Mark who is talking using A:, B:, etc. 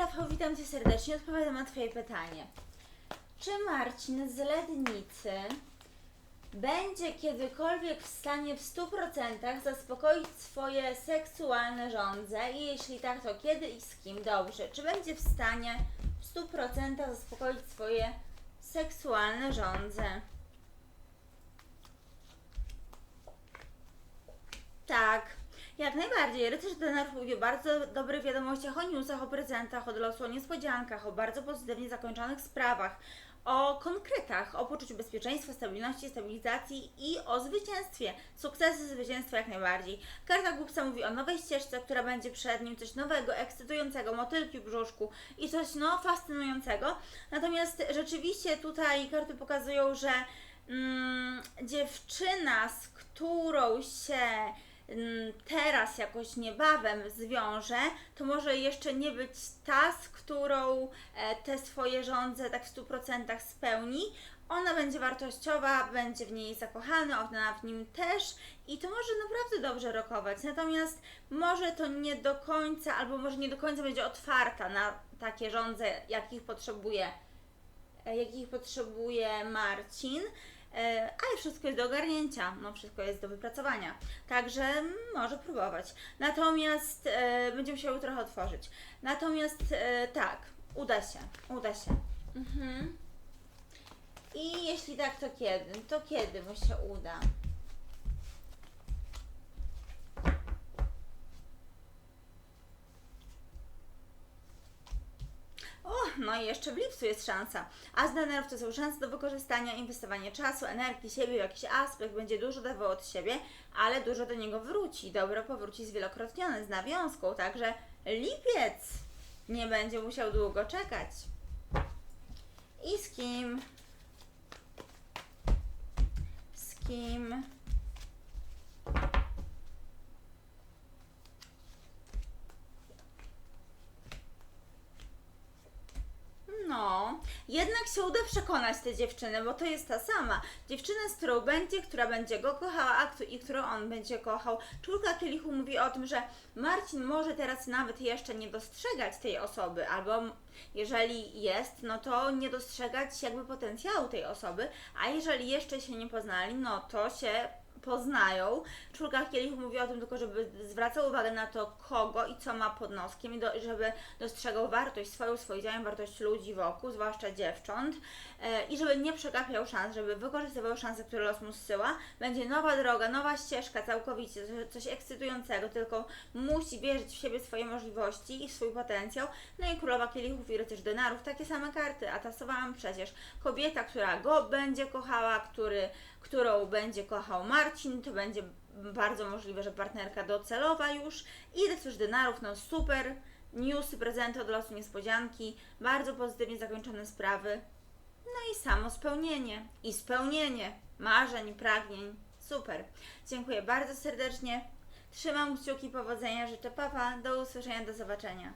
A: Rafał, witam Cię serdecznie. Odpowiadam na Twoje pytanie. Czy Marcin z Lednicy będzie kiedykolwiek w stanie w 100% zaspokoić swoje seksualne żądze? I jeśli tak, to kiedy i z kim? Dobrze. Czy będzie w stanie w 100% zaspokoić swoje seksualne żądze? Tak, jak najbardziej. Rycerz Denarów mówi o bardzo dobrych wiadomościach, o newsach, o prezentach, o losu, o niespodziankach, o bardzo pozytywnie zakończonych sprawach, o konkretach, o poczuciu bezpieczeństwa, stabilności, stabilizacji i o zwycięstwie. Sukcesy, zwycięstwa jak najbardziej. Karta głupca mówi o nowej ścieżce, która będzie przed nim, coś nowego, ekscytującego, motylki w brzuszku i coś no fascynującego. Natomiast rzeczywiście tutaj karty pokazują, że mm, dziewczyna, z którą się teraz jakoś niebawem zwiąże, to może jeszcze nie być ta, z którą e, te swoje żądze tak w 100% spełni. Ona będzie wartościowa, będzie w niej zakochany, ona w nim też i to może naprawdę dobrze rokować. Natomiast może to nie do końca, albo może nie do końca będzie otwarta na takie żądze, jakich potrzebuje e, jakich potrzebuje Marcin, ale wszystko jest do ogarnięcia, no wszystko jest do wypracowania, także może próbować. Natomiast e, będzie musiał trochę otworzyć. Natomiast e, tak, uda się, uda się. Mhm. I jeśli tak, to kiedy? To kiedy mu się uda? O, no i jeszcze w lipcu jest szansa. A z denerów to są szanse do wykorzystania, inwestowania czasu, energii, siebie w jakiś aspekt, będzie dużo dawał od siebie, ale dużo do niego wróci. Dobro powróci zwielokrotnione, z nawiązką, także lipiec nie będzie musiał długo czekać. I z kim? Z kim? No, jednak się uda przekonać tę dziewczynę, bo to jest ta sama. Dziewczyna, z którą będzie, która będzie go kochała, a któ- i którą on będzie kochał. Czwórka kielichu mówi o tym, że Marcin może teraz nawet jeszcze nie dostrzegać tej osoby, albo jeżeli jest, no to nie dostrzegać jakby potencjału tej osoby, a jeżeli jeszcze się nie poznali, no to się poznają. Czwórka kielichów mówi o tym tylko, żeby zwracał uwagę na to, kogo i co ma pod noskiem, i do, żeby dostrzegał wartość swoją, swoich działań, wartość ludzi wokół, zwłaszcza dziewcząt, e, i żeby nie przegapiał szans, żeby wykorzystywał szanse, które los mu zsyła. Będzie nowa droga, nowa ścieżka całkowicie, coś- coś ekscytującego, tylko musi wierzyć w siebie, swoje możliwości i swój potencjał. No i królowa kielichów i rycerz denarów, takie same karty, a tasowałam przecież. Kobieta, która go będzie kochała, który, którą będzie kochał Marcin, to będzie bardzo możliwe, że partnerka docelowa już. I rycerz denarów, no super, newsy, prezenty od losu, niespodzianki, bardzo pozytywnie zakończone sprawy. No i samo spełnienie. I spełnienie marzeń, pragnień. Super. Dziękuję bardzo serdecznie. Trzymam kciuki, powodzenia, życzę papa. Do usłyszenia, do zobaczenia.